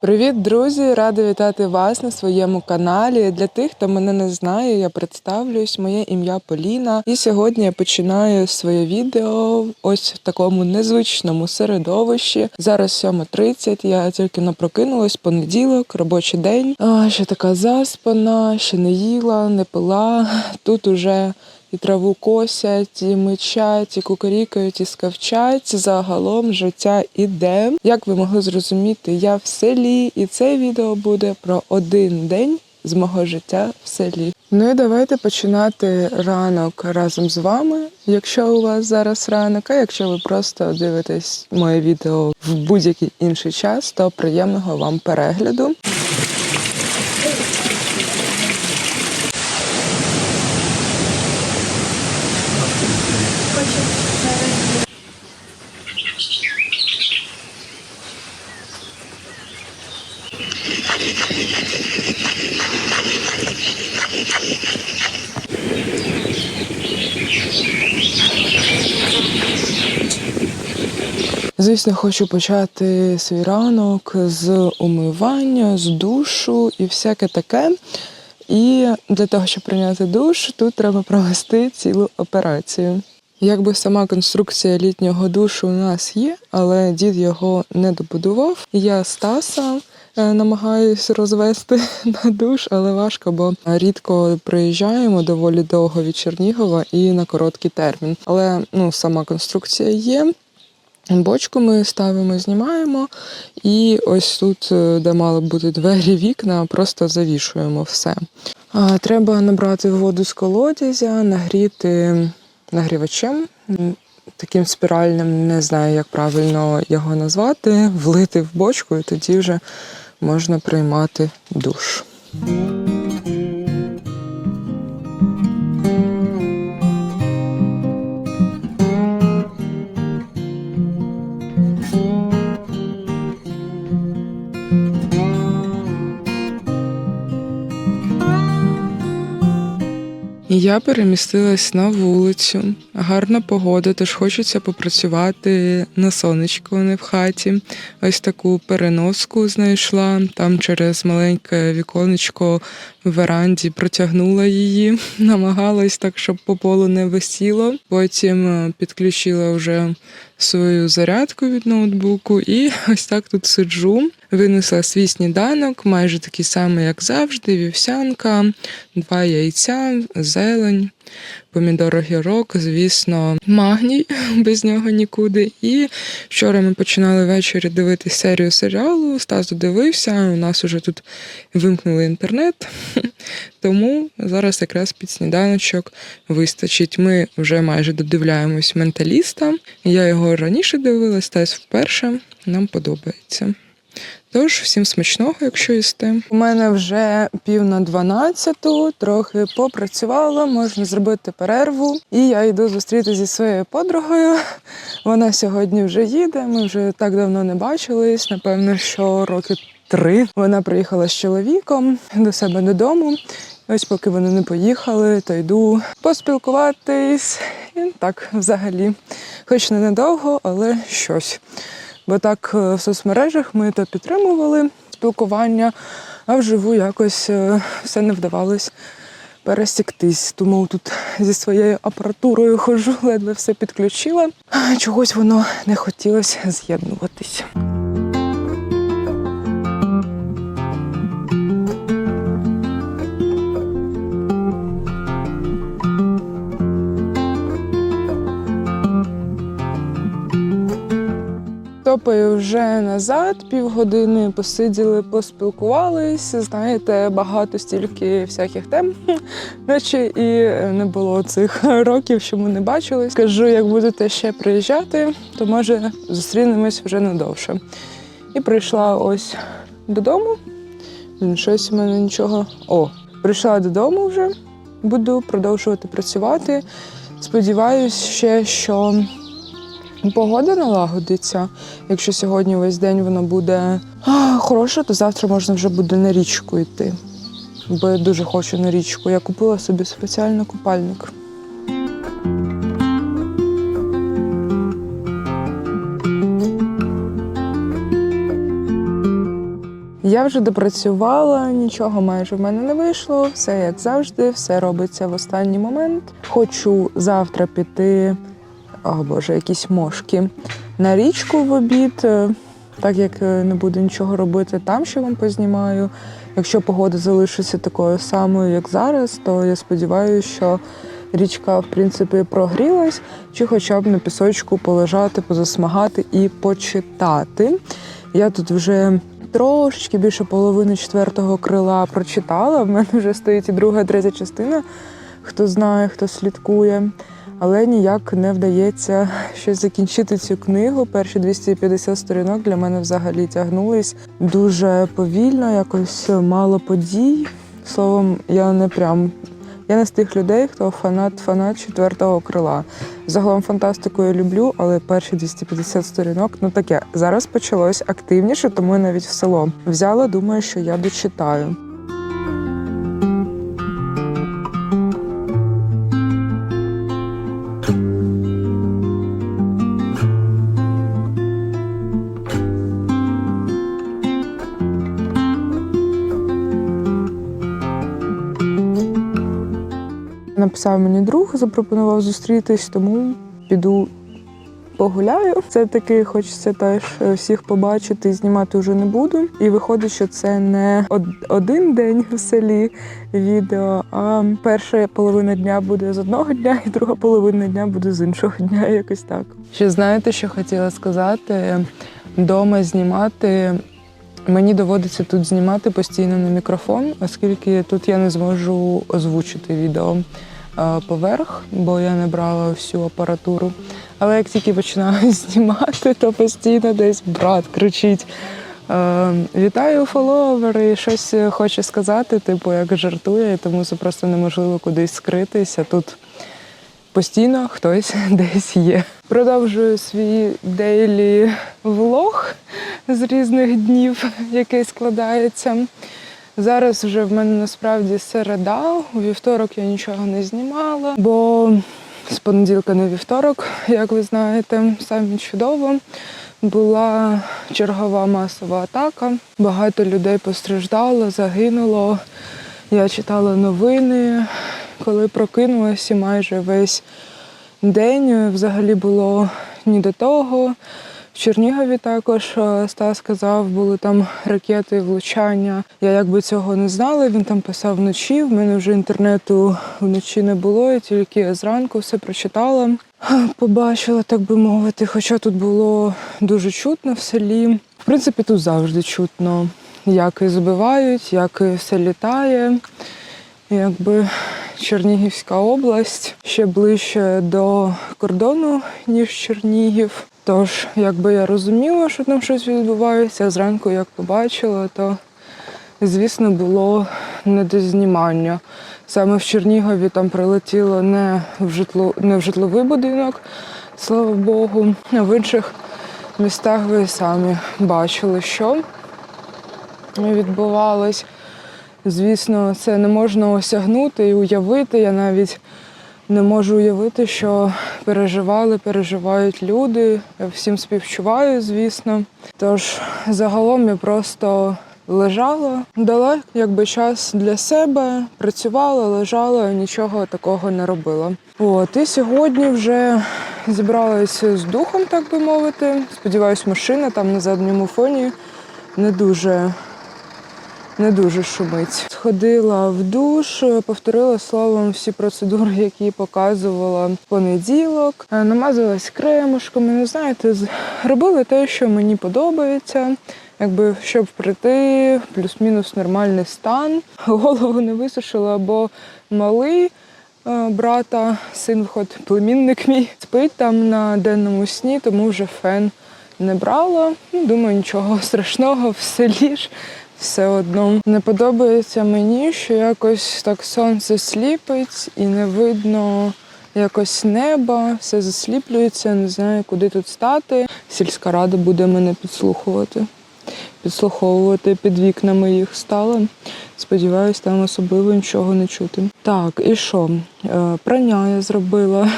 Привіт, друзі! Рада вітати вас на своєму каналі. Для тих, хто мене не знає, я представлюсь. Моє ім'я Поліна. І сьогодні я починаю своє відео ось в такому незвичному середовищі. Зараз 7.30, Я тільки напрокинулась понеділок, робочий день. А, ще така заспана, ще не їла, не пила. Тут уже і траву косять, і мичать, і кукурікають, і скавчать. Загалом життя іде. Як ви могли зрозуміти, я в селі, і це відео буде про один день з мого життя в селі. Ну і давайте починати ранок разом з вами, якщо у вас зараз ранок, а якщо ви просто дивитесь моє відео в будь-який інший час, то приємного вам перегляду. Звісно, хочу почати свій ранок з умивання, з душу і всяке таке. І для того, щоб прийняти душ, тут треба провести цілу операцію. Якби сама конструкція літнього душу у нас є, але дід його не добудував. Я Стаса намагаюсь розвести на душ, але важко, бо рідко приїжджаємо доволі довго від Чернігова і на короткий термін. Але ну, сама конструкція є. Бочку ми ставимо, знімаємо, і ось тут, е, де мали бути двері, вікна, просто завішуємо все. Треба набрати воду з колодязя, нагріти нагрівачем, таким спіральним, не знаю, як правильно його назвати, влити в бочку, і тоді вже можна приймати душ. Я перемістилась на вулицю. Гарна погода, тож хочеться попрацювати на сонечку, не в хаті. Ось таку переноску знайшла. Там через маленьке віконечко веранді протягнула її, намагалась так, щоб по полу не висіло. Потім е, підключила вже свою зарядку від ноутбуку, і ось так тут сиджу. Винесла свій сніданок, майже такий самий, як завжди: вівсянка, два яйця, зелень, помідор огірок, звісно, магній, без нього нікуди. І вчора ми починали ввечері дивитися серію серіалу. Стас додивився, у нас уже тут вимкнули інтернет, тому зараз якраз під сніданочок вистачить. Ми вже майже додивляємось менталіста. Я його раніше дивилась, Стас вперше. Нам подобається. Тож, всім смачного, якщо їсте. У мене вже пів на дванадцяту, трохи попрацювала, можна зробити перерву. І я йду зустріти зі своєю подругою. Вона сьогодні вже їде. Ми вже так давно не бачились. Напевно, що роки три. Вона приїхала з чоловіком до себе додому. Ось поки вони не поїхали, то йду поспілкуватись. І так, взагалі, хоч не надовго, але щось. Бо так е, в соцмережах ми то підтримували спілкування, а вживу якось е, все не вдавалось пересіктись. Тому тут зі своєю апаратурою хожу, ледве все підключила. Чогось воно не хотілося з'єднуватись. Топаю вже назад, півгодини посиділи, поспілкувались. Знаєте, багато стільки всяких тем, наче і не було цих років, що ми не бачились. Кажу, як будете ще приїжджати, то може зустрінемось вже надовше. І прийшла ось додому. Блін, Щось у мене нічого. О, прийшла додому вже. Буду продовжувати працювати. Сподіваюсь, ще що Погода налагодиться. Якщо сьогодні весь день воно буде хороше, то завтра можна вже буде на річку йти. Бо я дуже хочу на річку. Я купила собі спеціально купальник. Я вже допрацювала, нічого майже в мене не вийшло. Все як завжди, все робиться в останній момент. Хочу завтра піти, о боже, якісь мошки на річку в обід. е, Так як е, не буду нічого робити, там ще вам познімаю. Якщо погода залишиться такою самою, як зараз, то я сподіваюся, що річка в принципі прогрілась, чи хоча б на пісочку полежати, позасмагати і почитати. Я тут вже трошечки більше половини четвертого крила прочитала. В мене вже стоїть і друга, третя частина. Хто знає, хто слідкує. Але ніяк не вдається щось закінчити цю книгу. Перші 250 сторінок для мене взагалі тягнулись дуже повільно, якось мало подій. Словом, я не прям. Я не з тих людей, хто фанат фанат четвертого крила. Загалом фантастику я люблю, але перші 250 сторінок ну таке. Зараз почалось активніше, тому я навіть в село взяла. Думаю, що я дочитаю. Написав мені друг, запропонував зустрітись, тому піду погуляю. Це таки хочеться теж е, всіх побачити, знімати вже не буду. І виходить, що це не один день в селі відео, а перша половина дня буде з одного дня, і друга половина дня буде з іншого дня. Якось так. Ще знаєте, що хотіла сказати? Дома знімати. Мені доводиться тут знімати постійно на мікрофон, оскільки тут я не зможу озвучити відео е, поверх, бо я не брала всю апаратуру. Але як тільки починаю знімати, то постійно десь брат кричить. е, Вітаю фоловери, щось хоче сказати, типу, як жартує, тому це просто неможливо кудись скритися. Тут постійно хтось десь є. Продовжую свій дейлі влог з різних днів, який складається. Зараз вже в мене насправді середа. У вівторок я нічого не знімала, бо з понеділка на вівторок, як ви знаєте, самі чудово. Була чергова масова атака. Багато людей постраждало, загинуло. Я читала новини, коли прокинулася майже весь день. Взагалі було ні до того. В Чернігові також е, Стас сказав, були там ракети, влучання. Я якби цього не знала. Він там писав вночі. В мене вже інтернету вночі не було, і тільки зранку все прочитала. Побачила, так би мовити, хоча тут було дуже чутно в селі. В принципі, тут завжди чутно, як і збивають, як і все літає. Якби Чернігівська область ще ближче до кордону, ніж Чернігів. Тож, якби я розуміла, що там щось відбувається, зранку як побачила, то звісно було не до знімання. Саме в Чернігові там прилетіло не в житло, не в житловий будинок, слава Богу, а в інших містах ви самі бачили, що відбувалось. Звісно, це не можна осягнути і уявити. Я навіть не можу уявити, що переживали, переживають люди. Я всім співчуваю, звісно. Тож загалом я просто лежала, дала якби час для себе, працювала, лежала, нічого такого не робила. От і сьогодні вже зібралася з духом, так би мовити. Сподіваюсь, машина там на задньому фоні не дуже не дуже шумить. Сходила в душ, повторила словом всі процедури, які показувала в понеділок. Е, Намазалась кремушками. Ну, знаєте, робила те, що мені подобається. Якби щоб прийти, плюс-мінус нормальний стан. Голову не висушила, бо малий е, брата, син вход, племінник мій спить там на денному сні, тому вже фен не брала. Ну, Думаю, нічого страшного в селі ж все одно. Не подобається мені, що якось так сонце сліпить і не видно якось неба, все засліплюється, не знаю, куди тут стати. Сільська рада буде мене підслухувати. Підслуховувати під вікнами їх стала. Сподіваюсь, там особливо нічого не чути. Так, і що? Е, Прання я зробила.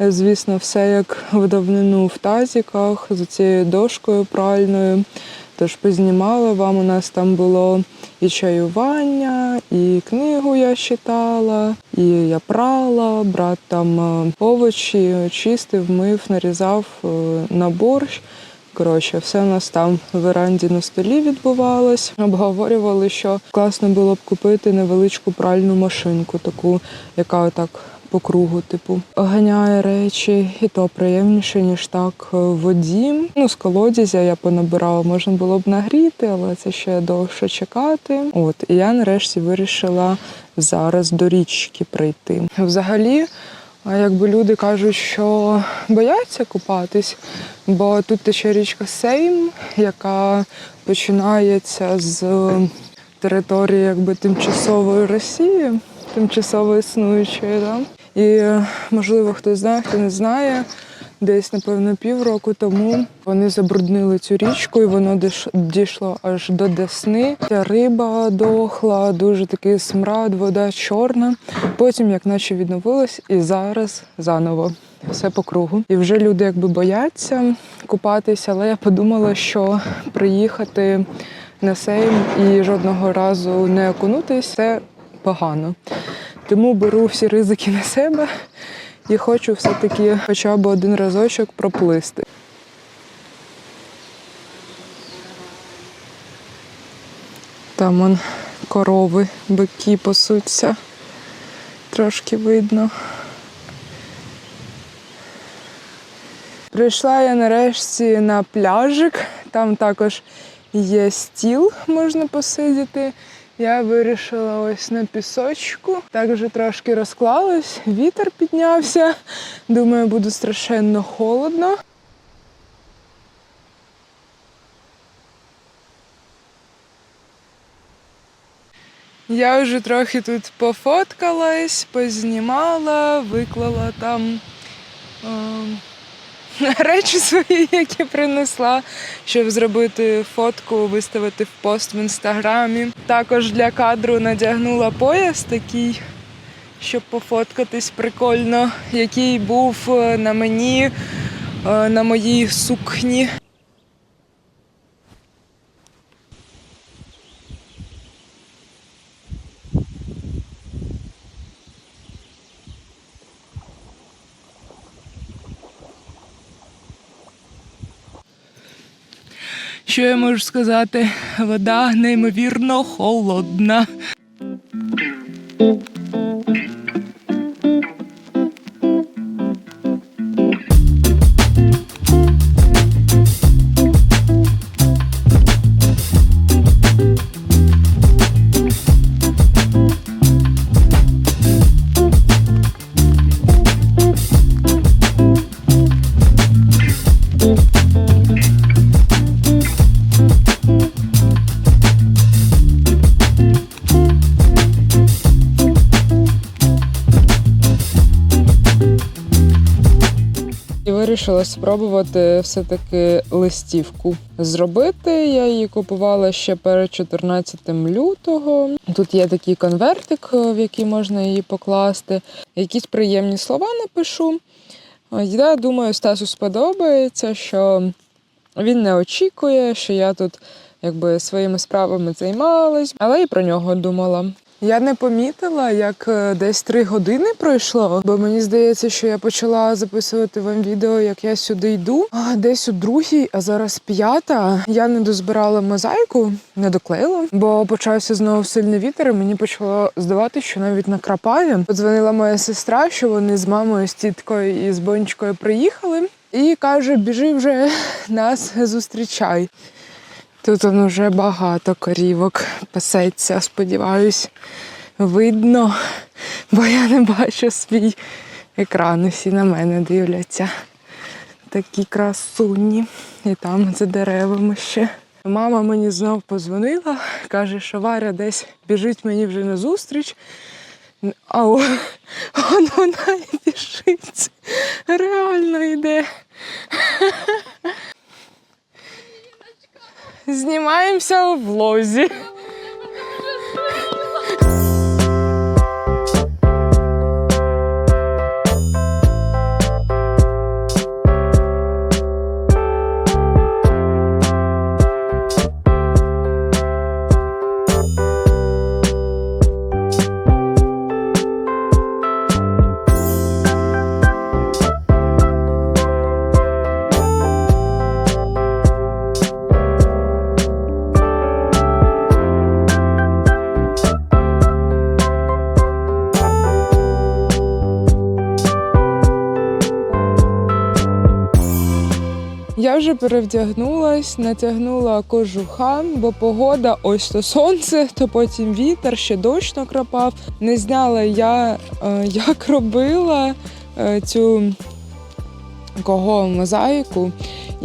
Звісно, все як в давнину в тазіках, за цією дошкою пральною. Тож познімала вам. У нас там було і чаювання, і книгу я читала, і я прала, брат там е, овочі чистив, мив, нарізав е, на борщ. Коротше, все у нас там в веранді на столі відбувалось. Обговорювали, що класно було б купити невеличку пральну машинку, таку, яка отак по кругу, типу, ганяє речі, і то приємніше, ніж так е, в воді. Ну, з колодязя я понабирала, можна було б нагріти, але це ще довше чекати. От, і я нарешті вирішила зараз до річки прийти. Взагалі. Якби люди кажуть, що бояться купатись, бо тут тече річка Сейм, яка починається з території якби тимчасової Росії, тимчасово існуючої. Да? І можливо хтось знає, хто не знає. Десь, напевно, півроку тому вони забруднили цю річку, і воно дійшло аж до Десни. Ця риба дохла, дуже такий смрад, вода чорна. Потім, як наче відновилось, і зараз заново все по кругу. І вже люди якби бояться купатися, але я подумала, що приїхати на сейм і жодного разу не окунутись це погано. Тому беру всі ризики на себе і хочу все-таки хоча б один разочок проплисти. Там он корови, бики пасуться. Трошки видно. Прийшла я нарешті на пляжик. Там також є стіл, можна посидіти. Я вирішила ось на пісочку. Так вже трошки розклалась, вітер піднявся. Думаю, буде страшенно холодно. Я вже трохи тут пофоткалась, познімала, виклала там ем, речі свої, які принесла, щоб зробити фотку, виставити в пост в інстаграмі. Також для кадру надягнула пояс такий, щоб пофоткатись прикольно, який був е, на мені, е, на моїй сукні. Що я можу сказати? Вода неймовірно холодна. Вирішила спробувати все-таки листівку зробити. Я її купувала ще перед 14 лютого. Тут є такий конвертик, е, в який можна її покласти. Якісь приємні слова напишу. Я думаю, Стасу сподобається, що він не очікує, що я тут якби своїми справами займалась, але і про нього думала. Я не помітила, як е, десь три години пройшло, бо мені здається, що я почала записувати вам відео, як я сюди йду. А десь у другій, а зараз п'ята. Я не дозбирала мозаїку, не доклеїла, бо почався знову сильний вітер. і Мені почало здавати, що навіть накрапає. Подзвонила моя сестра, що вони з мамою, з тіткою і з бончкою приїхали, і каже: біжи вже нас зустрічай. Тут он вже багато корівок пасеться, сподіваюсь, видно, бо я не бачу свій екран. Всі на мене дивляться. Такі красуні. І там за деревами ще. Мама мені знов позвонила, каже, що Варя десь біжить мені вже на зустріч. А он вона і біжить. Реально йде. Знімаємося у влозі. Я вже перевдягнулась, натягнула кожуха, бо погода ось то сонце, то потім вітер, ще дощ накрапав. Не знала я, е, як робила е, цю кого мозаїку.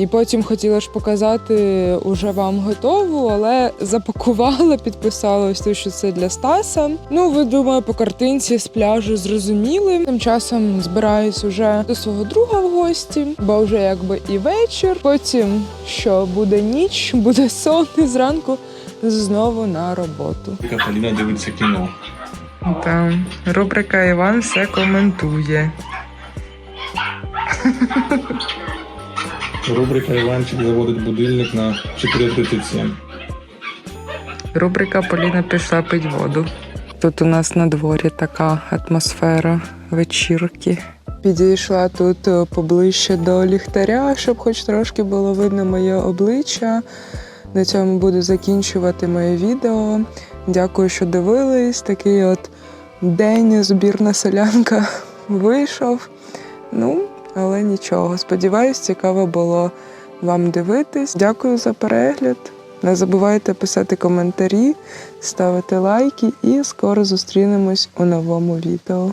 І потім хотіла ж показати уже вам готову, але запакувала, підписала ось те, що це для Стаса. Ну, ви думаю, по картинці з пляжу зрозуміли. Тим часом збираюсь уже до свого друга в гості, бо вже якби і вечір. Потім що буде ніч, буде сон, і зранку знову на роботу. Яка Поліна дивиться кіно. Там рубрика Іван все коментує. Рубрика Іванчик заводить будильник на 4.37. Рубрика Поліна пішла пить воду. Тут у нас на дворі така атмосфера вечірки. Підійшла тут е, поближче до ліхтаря, щоб хоч трошки було видно моє обличчя. На цьому буду закінчувати моє відео. Дякую, що дивились. Такий от день збірна солянка вийшов. Ну, але нічого. Сподіваюсь, цікаво було вам дивитись. Дякую за перегляд. Не забувайте писати коментарі, ставити лайки і скоро зустрінемось у новому відео.